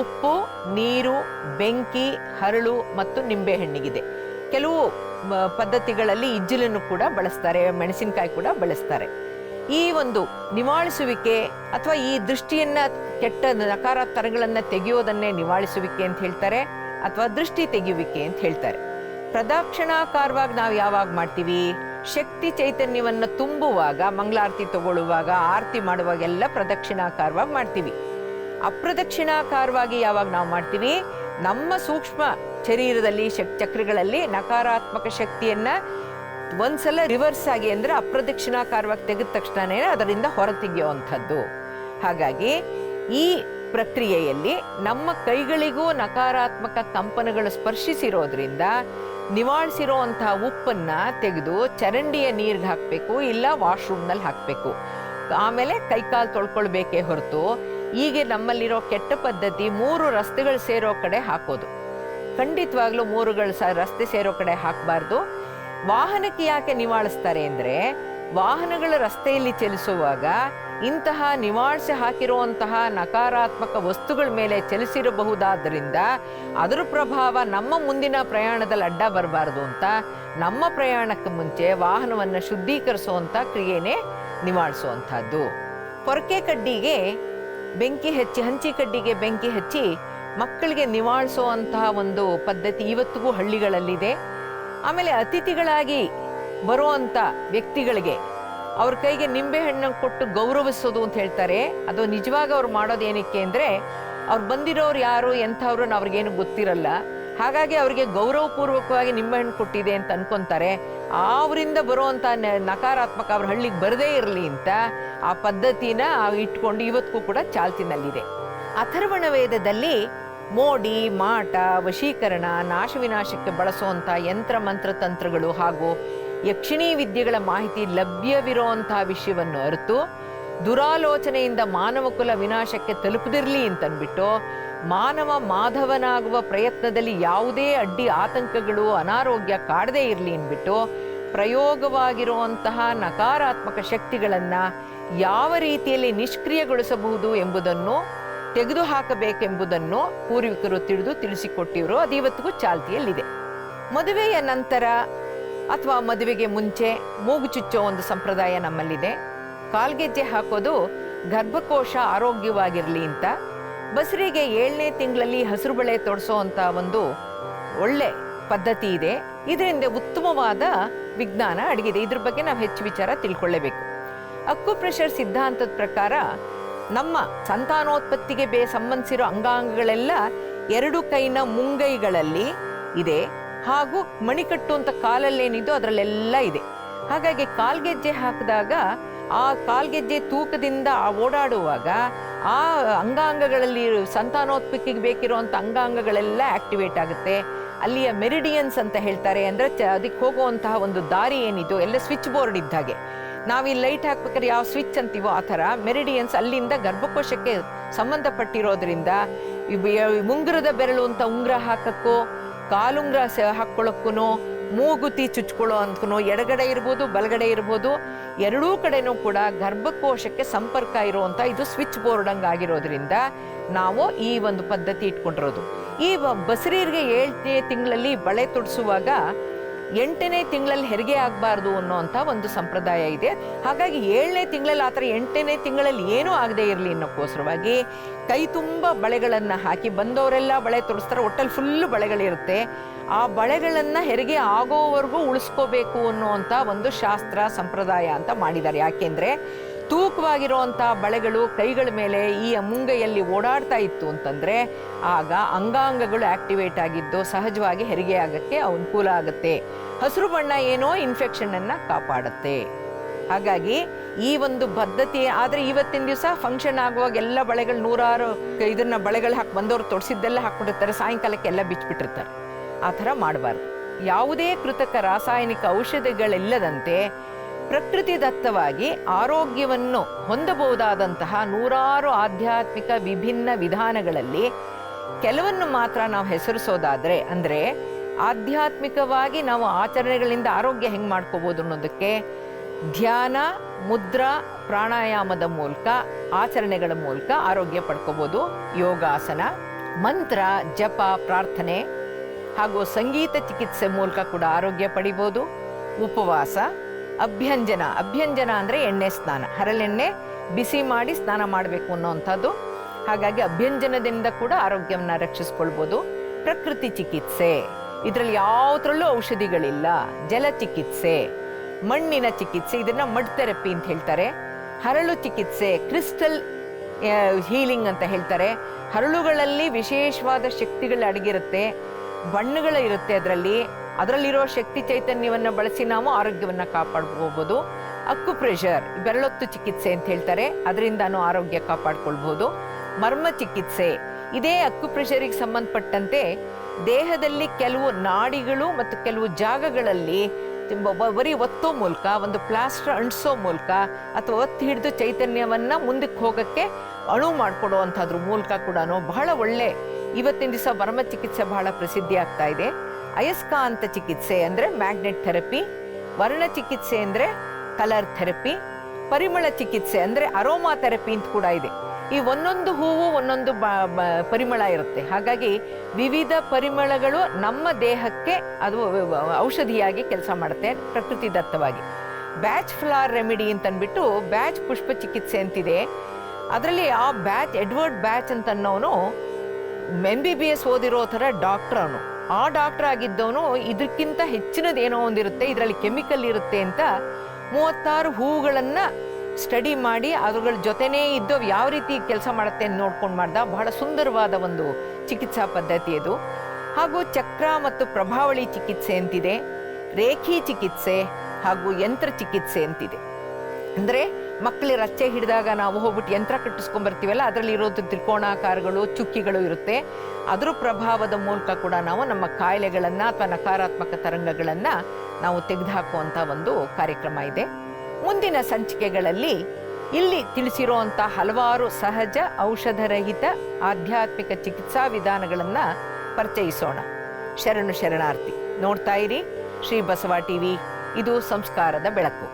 ಉಪ್ಪು, ನೀರು, ಬೆಂಕಿ, ಹರಳು ಮತ್ತು ನಿಂಬೆಹಣ್ಣಿಗಿದೆ. ಕೆಲವು ಪದ್ಧತಿಗಳಲ್ಲಿ ಇಜ್ಜಿಲನ್ನು ಕೂಡ ಬಳಸ್ತಾರೆ, ಮೆಣಸಿನಕಾಯಿ ಕೂಡ ಬಳಸ್ತಾರೆ. ಈ ಒಂದು ನಿವಾಳಿಸುವಿಕೆ ಅಥವಾ ಈ ದೃಷ್ಟಿಯನ್ನು ಕೆಟ್ಟ ನಕಾರಾತ್ಮಕಗಳನ್ನು ತೆಗೆಯೋದನ್ನೇ ನಿವಾಳಿಸುವಿಕೆ ಅಂತ ಹೇಳ್ತಾರೆ. ಅಥವಾ ದೃಷ್ಟಿ ತೆಗೆಯುವಿಕೆ ಅಂತ ಹೇಳ್ತಾರೆ. ಪ್ರದಕ್ಷಿಣಾಕಾರವಾಗಿ ನಾವು ಯಾವಾಗ ಮಾಡ್ತೀವಿ? ಶಕ್ತಿ ಚೈತನ್ಯವನ್ನು ತುಂಬುವಾಗ, ಮಂಗಳಾರತಿ ತಗೊಳ್ಳುವಾಗ, ಆರತಿ ಮಾಡುವಾಗೆಲ್ಲ ಪ್ರದಕ್ಷಿಣಾಕಾರವಾಗಿ ಮಾಡ್ತೀವಿ. ಅಪ್ರದಕ್ಷಿಣಾಕಾರವಾಗಿ ಯಾವಾಗ ನಾವು ಮಾಡ್ತೀವಿ? ನಮ್ಮ ಸೂಕ್ಷ್ಮ ಶರೀರದಲ್ಲಿ, ಶಕ್ ಚಕ್ರಗಳಲ್ಲಿ ನಕಾರಾತ್ಮಕ ಶಕ್ತಿಯನ್ನು ಒಂದ್ಸಲ ರಿವರ್ಸ್ ಆಗಿ ಅಂದರೆ ಅಪ್ರದಕ್ಷಿಣಾಕಾರವಾಗಿ ತೆಗೆದ ತಕ್ಷಣನೇ ಅದರಿಂದ ಹೊರತೆಗೆಯುವಂಥದ್ದು. ಹಾಗಾಗಿ ಈ ಪ್ರಕ್ರಿಯೆಯಲ್ಲಿ ನಮ್ಮ ಕೈಗಳಿಗೂ ನಕಾರಾತ್ಮಕ ಕಂಪನಗಳು ಸ್ಪರ್ಶಿಸಿರೋದ್ರಿಂದ ನಿವಾಳಿಸಿರೋ ಅಂತಹ ಉಪ್ಪನ್ನು ತೆಗೆದು ಚರಂಡಿಯ ನೀರಿಗೆ ಹಾಕಬೇಕು, ಇಲ್ಲ ವಾಶ್ರೂಮ್ನಲ್ಲಿ ಹಾಕಬೇಕು. ಆಮೇಲೆ ಕೈಕಾಲು ತೊಳ್ಕೊಳ್ಬೇಕೇ ಹೊರತು ಹೀಗೆ ನಮ್ಮಲ್ಲಿರೋ ಕೆಟ್ಟ ಪದ್ಧತಿ ಮೂರು ರಸ್ತೆಗಳು ಸೇರೋ ಕಡೆ ಹಾಕೋದು. ಖಂಡಿತವಾಗ್ಲೂ ಮೂರುಗಳು ಸ, ರಸ್ತೆ ಸೇರೋ ಕಡೆ ಹಾಕಬಾರ್ದು. ವಾಹನಕ್ಕೆ ಯಾಕೆ ನಿವಾಳಿಸ್ತಾರೆ ಅಂದರೆ ವಾಹನಗಳು ರಸ್ತೆಯಲ್ಲಿ ಚಲಿಸುವಾಗ ಇಂತಹ ನಿವಾಳಿಸಿ ಹಾಕಿರುವಂತಹ ನಕಾರಾತ್ಮಕ ವಸ್ತುಗಳ ಮೇಲೆ ಚಲಿಸಿರಬಹುದಾದ್ದರಿಂದ ಅದರ ಪ್ರಭಾವ ನಮ್ಮ ಮುಂದಿನ ಪ್ರಯಾಣದಲ್ಲಿ ಅಡ್ಡ ಬರಬಾರ್ದು ಅಂತ ನಮ್ಮ ಪ್ರಯಾಣಕ್ಕೆ ಮುಂಚೆ ವಾಹನವನ್ನು ಶುದ್ಧೀಕರಿಸುವಂಥ ಕ್ರಿಯೆನೇ ನಿವಾಳಿಸುವಂಥದ್ದು. ಪೊರಕೆ ಕಡ್ಡಿಗೆ ಬೆಂಕಿ ಹಚ್ಚಿ, ಹಂಚಿ ಕಡ್ಡಿಗೆ ಬೆಂಕಿ ಹಚ್ಚಿ ಮಕ್ಕಳಿಗೆ ನಿವಾಳಿಸುವಂತಹ ಒಂದು ಪದ್ಧತಿ ಇವತ್ತಿಗೂ ಹಳ್ಳಿಗಳಲ್ಲಿದೆ. ಆಮೇಲೆ ಅತಿಥಿಗಳಾಗಿ ಬರುವಂಥ ವ್ಯಕ್ತಿಗಳಿಗೆ ಅವ್ರ ಕೈಗೆ ನಿಂಬೆ ಹಣ್ಣನ್ನು ಕೊಟ್ಟು ಗೌರವಿಸೋದು ಅಂತ ಹೇಳ್ತಾರೆ. ಅದು ನಿಜವಾಗ ಅವ್ರು ಮಾಡೋದು ಏನಕ್ಕೆ ಅಂದರೆ, ಅವ್ರು ಬಂದಿರೋರು ಯಾರು, ಎಂಥವ್ರು ಅವ್ರಿಗೇನು ಗೊತ್ತಿರಲ್ಲ. ಹಾಗಾಗಿ ಅವರಿಗೆ ಗೌರವಪೂರ್ವಕವಾಗಿ ನಿಂಬೆಹಣ್ಣು ಕೊಟ್ಟಿದೆ ಅಂತ ಅನ್ಕೊಂತಾರೆ. ಅವರಿಂದ ಬರುವಂಥ ನಕಾರಾತ್ಮಕ ಅವ್ರ ಹಳ್ಳಿಗೆ ಬರದೇ ಇರಲಿ ಅಂತ ಆ ಪದ್ಧತಿನ ಇಟ್ಕೊಂಡು ಇವತ್ತಿಗೂ ಕೂಡ ಚಾಲ್ತಿನಲ್ಲಿದೆ. ಅಥರ್ವಣ ವೇದದಲ್ಲಿ ಮೋಡಿ, ಮಾಟ, ವಶೀಕರಣ, ನಾಶವಿನಾಶಕ್ಕೆ ಬಳಸುವಂಥ ಯಂತ್ರ, ಮಂತ್ರ, ತಂತ್ರಗಳು ಹಾಗೂ ಯಕ್ಷಿಣಿ ವಿದ್ಯೆಗಳ ಮಾಹಿತಿ ಲಭ್ಯವಿರುವಂತಹ ವಿಷಯವನ್ನು ಅರಿತು ದುರಾಲೋಚನೆಯಿಂದ ಮಾನವ ಕುಲ ವಿನಾಶಕ್ಕೆ ತಲುಪದಿರಲಿ ಅಂತನ್ಬಿಟ್ಟು ಮಾನವ ಮಾಧವನಾಗುವ ಪ್ರಯತ್ನದಲ್ಲಿ ಯಾವುದೇ ಅಡ್ಡಿ ಆತಂಕಗಳು ಅನಾರೋಗ್ಯ ಕಾಡದೇ ಇರಲಿ ಅಂದ್ಬಿಟ್ಟು ಪ್ರಯೋಗವಾಗಿರುವಂತಹ ನಕಾರಾತ್ಮಕ ಶಕ್ತಿಗಳನ್ನು ಯಾವ ರೀತಿಯಲ್ಲಿ ನಿಷ್ಕ್ರಿಯಗೊಳಿಸಬಹುದು ಎಂಬುದನ್ನು ತೆಗೆದುಹಾಕಬೇಕೆಂಬುದನ್ನು ಪೂರ್ವಿಕರು ತಿಳಿದು ತಿಳಿಸಿಕೊಟ್ಟಿವರು ಅದು ಇವತ್ತಿಗೂ ಚಾಲ್ತಿಯಲ್ಲಿದೆ. ಮದುವೆಯ ನಂತರ ಅಥವಾ ಮದುವೆಗೆ ಮುಂಚೆ ಮೂಗು ಚುಚ್ಚೋ ಒಂದು ಸಂಪ್ರದಾಯ ನಮ್ಮಲ್ಲಿದೆ. ಕಾಲ್ಗೆಜ್ಜೆ ಹಾಕೋದು ಗರ್ಭಕೋಶ ಆರೋಗ್ಯವಾಗಿರಲಿ ಅಂತ. ಬಸರಿಗೆ ಏಳನೇ ತಿಂಗಳಲ್ಲಿ ಹಸಿರು ಬಳೆ ತೊಡಸೋ ಅಂತ ಒಂದು ಒಳ್ಳೆ ಪದ್ಧತಿ ಇದೆ. ಇದರಿಂದ ಉತ್ತಮವಾದ ವಿಜ್ಞಾನ ಅಡಗಿದೆ. ಇದ್ರ ಬಗ್ಗೆ ನಾವು ಹೆಚ್ಚು ವಿಚಾರ ತಿಳ್ಕೊಳ್ಳೇಬೇಕು. ಅಕ್ಕು ಪ್ರೆಷರ್ ಸಿದ್ಧಾಂತದ ಪ್ರಕಾರ ನಮ್ಮ ಸಂತಾನೋತ್ಪತ್ತಿಗೆ ಬೇ ಸಂಬಂಧಿಸಿರೋ ಅಂಗಾಂಗಗಳೆಲ್ಲ ಎರಡು ಕೈನ ಮುಂಗೈಗಳಲ್ಲಿ ಇದೆ. ಹಾಗೂ ಮಣಿಕಟ್ಟು ಅಂತ ಕಾಲಲ್ಲೇನಿದೋ ಅದರಲ್ಲೆಲ್ಲ ಇದೆ. ಹಾಗಾಗಿ ಕಾಲ್ಗೆಜ್ಜೆ ಹಾಕಿದಾಗ ಆ ಕಾಲ್ಗೆಜ್ಜೆ ತೂಕದಿಂದ ಓಡಾಡುವಾಗ ಆ ಅಂಗಾಂಗಗಳಲ್ಲಿ ಸಂತಾನೋತ್ಪತ್ತಿಗೆ ಬೇಕಿರುವಂಥ ಅಂಗಾಂಗಗಳೆಲ್ಲ ಆಕ್ಟಿವೇಟ್ ಆಗುತ್ತೆ. ಅಲ್ಲಿಯ ಮೆರಿಡಿಯನ್ಸ್ ಅಂತ ಹೇಳ್ತಾರೆ. ಅಂದರೆ ಚ ಅದಕ್ಕೆ ಹೋಗುವಂತಹ ಒಂದು ದಾರಿ ಏನಿದೋ, ಎಲ್ಲ ಸ್ವಿಚ್ ಬೋರ್ಡ್ ಇದ್ದ ಹಾಗೆ. ನಾವು ಈ ಲೈಟ್ ಹಾಕ್ಬೇಕಾದ್ರೆ ಯಾವ ಸ್ವಿಚ್ ಅಂತೀವೋ ಆ ಥರ ಮೆರಿಡಿಯನ್ಸ್ ಅಲ್ಲಿಂದ ಗರ್ಭಕೋಶಕ್ಕೆ ಸಂಬಂಧಪಟ್ಟಿರೋದ್ರಿಂದ ಮುಂಗುರದ ಬೆರಳು ಅಂತ ಉಂಗುರ ಹಾಕಕ್ಕೂ ಕಾಲುಂಗುರ ಸ ಹಾಕ್ಕೊಳ್ಳೋಕ್ಕೂ ಮೂಗುತಿ ಚುಚ್ಕೊಳ್ಳೋ ಅಂದ್ಕೂ ಎಡಗಡೆ ಇರ್ಬೋದು, ಬಲಗಡೆ ಇರ್ಬೋದು, ಎರಡೂ ಕಡೆನೂ ಕೂಡ ಗರ್ಭಕೋಶಕ್ಕೆ ಸಂಪರ್ಕ ಇರುವಂಥ ಇದು ಸ್ವಿಚ್ ಬೋರ್ಡ್ ಆಗಿರೋದ್ರಿಂದ ನಾವು ಈ ಒಂದು ಪದ್ಧತಿ ಇಟ್ಕೊಂಡಿರೋದು. ಈ ಬಸರೀರಿಗೆ ಏಳನೇ ತಿಂಗಳಲ್ಲಿ ಬಳೆ ತೊಡಿಸುವಾಗ ಎಂಟನೇ ತಿಂಗಳಲ್ಲಿ ಹೆರಿಗೆ ಆಗಬಾರ್ದು ಅನ್ನೋಂಥ ಒಂದು ಸಂಪ್ರದಾಯ ಇದೆ. ಹಾಗಾಗಿ ಏಳನೇ ತಿಂಗಳಲ್ಲಿ ಆ ಥರ ಎಂಟನೇ ತಿಂಗಳಲ್ಲಿ ಏನೂ ಆಗದೆ ಇರಲಿ ಅನ್ನೋಕ್ಕೋಸ್ಕರವಾಗಿ ಕೈ ತುಂಬ ಬಳೆಗಳನ್ನು ಹಾಕಿ ಬಂದವರೆಲ್ಲ ಬಳೆ ತೊಡಿಸ್ತಾರೆ. ಒಟ್ಟಲ್ಲಿ ಫುಲ್ಲು ಬಳೆಗಳಿರುತ್ತೆ. ಆ ಬಳೆಗಳನ್ನು ಹೆರಿಗೆ ಆಗೋವರೆಗೂ ಉಳಿಸ್ಕೋಬೇಕು ಅನ್ನುವಂಥ ಒಂದು ಶಾಸ್ತ್ರ, ಸಂಪ್ರದಾಯ ಅಂತ ಮಾಡಿದ್ದಾರೆ. ಯಾಕೆಂದರೆ ತೂಕವಾಗಿರುವಂಥ ಬಳೆಗಳು ಕೈಗಳ ಮೇಲೆ ಈ ಮುಂಗೈಯಲ್ಲಿ ಓಡಾಡ್ತಾ ಇತ್ತು ಅಂತಂದ್ರೆ ಆಗ ಅಂಗಾಂಗಗಳು ಆಕ್ಟಿವೇಟ್ ಆಗಿದ್ದು ಸಹಜವಾಗಿ ಹೆರಿಗೆ ಆಗಕ್ಕೆ ಅನುಕೂಲ ಆಗುತ್ತೆ. ಹಸಿರು ಬಣ್ಣ ಏನೋ ಇನ್ಫೆಕ್ಷನನ್ನು ಕಾಪಾಡುತ್ತೆ. ಹಾಗಾಗಿ ಈ ಒಂದು ಪದ್ಧತಿ ಆದರೆ ಇವತ್ತಿನ ದಿವಸ ಫಂಕ್ಷನ್ ಆಗುವಾಗ ಎಲ್ಲ ಬಳೆಗಳು ನೂರಾರು ಇದನ್ನ ಬಳೆಗಳು ಹಾಕಿ ಬಂದವರು ತೊಡಸಿದ್ದೆಲ್ಲ ಹಾಕ್ಬಿಟ್ಟಿರ್ತಾರೆ, ಸಾಯಂಕಾಲಕ್ಕೆಲ್ಲ ಬಿಚ್ಚಿಬಿಟ್ಟಿರ್ತಾರೆ ಆ ಥರ ಮಾಡಬಾರ್ದು. ಯಾವುದೇ ಕೃತಕ ರಾಸಾಯನಿಕ ಔಷಧಿಗಳಿಲ್ಲದಂತೆ ಪ್ರಕೃತಿ ದತ್ತವಾಗಿ ಆರೋಗ್ಯವನ್ನು ಹೊಂದಬಹುದಾದಂತಹ ನೂರಾರು ಆಧ್ಯಾತ್ಮಿಕ ವಿಭಿನ್ನ ವಿಧಾನಗಳಲ್ಲಿ ಕೆಲವನ್ನು ಮಾತ್ರ ನಾವು ಹೆಸರಿಸೋದಾದರೆ ಅಂದರೆ ಆಧ್ಯಾತ್ಮಿಕವಾಗಿ ನಾವು ಆಚರಣೆಗಳಿಂದ ಆರೋಗ್ಯ ಹೆಂಗೆ ಮಾಡ್ಕೋಬೋದು ಅನ್ನೋದಕ್ಕೆ ಧ್ಯಾನ, ಮುದ್ರಾ, ಪ್ರಾಣಾಯಾಮದ ಮೂಲಕ, ಆಚರಣೆಗಳ ಮೂಲಕ ಆರೋಗ್ಯ ಪಡ್ಕೋಬೋದು. ಯೋಗಾಸನ, ಮಂತ್ರ, ಜಪ, ಪ್ರಾರ್ಥನೆ ಹಾಗೂ ಸಂಗೀತ ಚಿಕಿತ್ಸೆ ಮೂಲಕ ಕೂಡ ಆರೋಗ್ಯ ಪಡಿಬೋದು. ಉಪವಾಸ ಅಭ್ಯಂಜನ. ಅಭ್ಯಂಜನ ಅಂದರೆ ಎಣ್ಣೆ ಸ್ನಾನ. ಹರಳೆಣ್ಣೆ ಬಿಸಿ ಮಾಡಿ ಸ್ನಾನ ಮಾಡಬೇಕು ಅನ್ನೋವಂಥದ್ದು. ಹಾಗಾಗಿ ಅಭ್ಯಂಜನದಿಂದ ಕೂಡ ಆರೋಗ್ಯವನ್ನು ರಕ್ಷಿಸ್ಕೊಳ್ಬೋದು. ಪ್ರಕೃತಿ ಚಿಕಿತ್ಸೆ. ಇದರಲ್ಲಿ ಯಾವುದ್ರಲ್ಲೂ ಔಷಧಿಗಳಿಲ್ಲ. ಜಲ ಚಿಕಿತ್ಸೆ, ಮಣ್ಣಿನ ಚಿಕಿತ್ಸೆ, ಇದನ್ನು ಮಡ್ ಥೆರಪಿ ಅಂತ ಹೇಳ್ತಾರೆ. ಹರಳು ಚಿಕಿತ್ಸೆ, ಕ್ರಿಸ್ಟಲ್ ಹೀಲಿಂಗ್ ಅಂತ ಹೇಳ್ತಾರೆ. ಹರಳುಗಳಲ್ಲಿ ವಿಶೇಷವಾದ ಶಕ್ತಿಗಳು ಅಡಗಿರುತ್ತೆ. ಬಣ್ಣಗಳು ಇರುತ್ತೆ ಅದರಲ್ಲಿ. ಅದರಲ್ಲಿರೋ ಶಕ್ತಿ ಚೈತನ್ಯವನ್ನು ಬಳಸಿ ನಾವು ಆರೋಗ್ಯವನ್ನು ಕಾಪಾಡ್ಕೋಬೋದು ಅಕ್ಕು ಪ್ರೆಷರ್ ಬೆರಳೊತ್ತು ಚಿಕಿತ್ಸೆ ಅಂತ ಹೇಳ್ತಾರೆ. ಅದರಿಂದನೂ ಆರೋಗ್ಯ ಕಾಪಾಡ್ಕೊಳ್ಬೋದು. ಮರ್ಮ ಚಿಕಿತ್ಸೆ, ಇದೇ ಅಕ್ಕು ಪ್ರೆಷರಿಗೆ ಸಂಬಂಧಪಟ್ಟಂತೆ ದೇಹದಲ್ಲಿ ಕೆಲವು ನಾಡಿಗಳು ಮತ್ತು ಕೆಲವು ಜಾಗಗಳಲ್ಲಿ ಬರೀ ಒತ್ತೋ ಮೂಲಕ, ಒಂದು ಪ್ಲಾಸ್ಟರ್ ಅಂಟಿಸೋ ಮೂಲಕ ಅಥವಾ ಒತ್ತಿ ಹಿಡಿದು ಚೈತನ್ಯವನ್ನ ಮುಂದಕ್ಕೆ ಹೋಗಕ್ಕೆ ಅಣು ಮಾಡಿಕೊಡುವಂಥದ್ರ ಮೂಲಕ ಕೂಡ ಬಹಳ ಒಳ್ಳೆ, ಇವತ್ತಿನ ದಿವಸ ವರ್ಮ ಚಿಕಿತ್ಸೆ ಬಹಳ ಪ್ರಸಿದ್ಧಿ ಆಗ್ತಾ ಇದೆ. ಅಯಸ್ಕಾಂತ ಚಿಕಿತ್ಸೆ ಅಂದರೆ ಮ್ಯಾಗ್ನೆಟ್ ಥೆರಪಿ, ವರ್ಣ ಚಿಕಿತ್ಸೆ ಅಂದರೆ ಕಲರ್ ಥೆರಪಿ, ಪರಿಮಳ ಚಿಕಿತ್ಸೆ ಅಂದರೆ ಅರೋಮಾ ಥೆರಪಿ ಅಂತ ಕೂಡ ಇದೆ. ಈ ಒಂದೊಂದು ಹೂವು ಒಂದೊಂದು ಪರಿಮಳ ಇರುತ್ತೆ. ಹಾಗಾಗಿ ವಿವಿಧ ಪರಿಮಳಗಳು ನಮ್ಮ ದೇಹಕ್ಕೆ ಅದು ಔಷಧಿಯಾಗಿ ಕೆಲಸ ಮಾಡುತ್ತೆ ಪ್ರಕೃತಿ ದತ್ತವಾಗಿ. ಬ್ಯಾಚ್ ಫ್ಲವರ್ ರೆಮಿಡಿ ಅಂತ ಅಂದ್ಬಿಟ್ಟು ಬ್ಯಾಚ್ ಪುಷ್ಪ ಚಿಕಿತ್ಸೆ ಅಂತಿದೆ. ಅದರಲ್ಲಿ ಆ ಬ್ಯಾಚ್ ಎಡ್ವರ್ಡ್ ಬ್ಯಾಚ್ ಅಂತ ಅನ್ನೋನು ಎಂ ಬಿ ಬಿ ಎಸ್ ಓದಿರೋ ಥರ ಡಾಕ್ಟರ್ ಆ ಡಾಕ್ಟರ್ ಆಗಿದ್ದವನು ಇದಕ್ಕಿಂತ ಹೆಚ್ಚಿನದು ಏನೋ ಒಂದಿರುತ್ತೆ, ಇದರಲ್ಲಿ ಕೆಮಿಕಲ್ ಇರುತ್ತೆ ಅಂತ ಮೂವತ್ತಾರು ಹೂಗಳನ್ನು ಸ್ಟಡಿ ಮಾಡಿ ಅವುಗಳ ಜೊತೆನೇ ಇದ್ದು ಯಾವ ರೀತಿ ಕೆಲಸ ಮಾಡುತ್ತೆ ಅಂತ ನೋಡ್ಕೊಂಡು ಮಾಡ್ದ. ಬಹಳ ಸುಂದರವಾದ ಒಂದು ಚಿಕಿತ್ಸಾ ಪದ್ಧತಿ ಅದು ಹಾಗೂ ಚಕ್ರ ಮತ್ತು ಪ್ರಭಾವಳಿ ಚಿಕಿತ್ಸೆ ಅಂತಿದೆ. ರೇಖಿ ಚಿಕಿತ್ಸೆ ಹಾಗೂ ಯಂತ್ರ ಚಿಕಿತ್ಸೆ ಅಂತಿದೆ. ಅಂದರೆ ಮಕ್ಕಳು ರಚ್ಚೆ ಹಿಡಿದಾಗ ನಾವು ಹೋಗ್ಬಿಟ್ಟು ಯಂತ್ರ ಕಟ್ಟಿಸ್ಕೊಂಡ್ಬರ್ತೀವಲ್ಲ, ಅದರಲ್ಲಿ ಇರೋದು ತ್ರಿಕೋಣಾಕಾರಗಳು ಚುಕ್ಕಿಗಳು ಇರುತ್ತೆ. ಅದ್ರ ಪ್ರಭಾವದ ಮೂಲಕ ಕೂಡ ನಾವು ನಮ್ಮ ಕಾಯಿಲೆಗಳನ್ನು ಅಥವಾ ನಕಾರಾತ್ಮಕ ತರಂಗಗಳನ್ನು ನಾವು ತೆಗೆದುಹಾಕುವಂಥ ಒಂದು ಕಾರ್ಯಕ್ರಮ ಇದೆ. ಮುಂದಿನ ಸಂಚಿಕೆಗಳಲ್ಲಿ ಇಲ್ಲಿ ತಿಳಿಸಿರುವಂಥ ಹಲವಾರು ಸಹಜ, ಔಷಧರಹಿತ, ಆಧ್ಯಾತ್ಮಿಕ ಚಿಕಿತ್ಸಾ ವಿಧಾನಗಳನ್ನು ಪರಿಚಯಿಸೋಣ. ಶರಣು ಶರಣಾರ್ಥಿ, ನೋಡ್ತಾ ಇರಿ, ಶ್ರೀ ಬಸವ ಟಿವಿ, ಇದು ಸಂಸ್ಕಾರದ ಬೆಳಕು.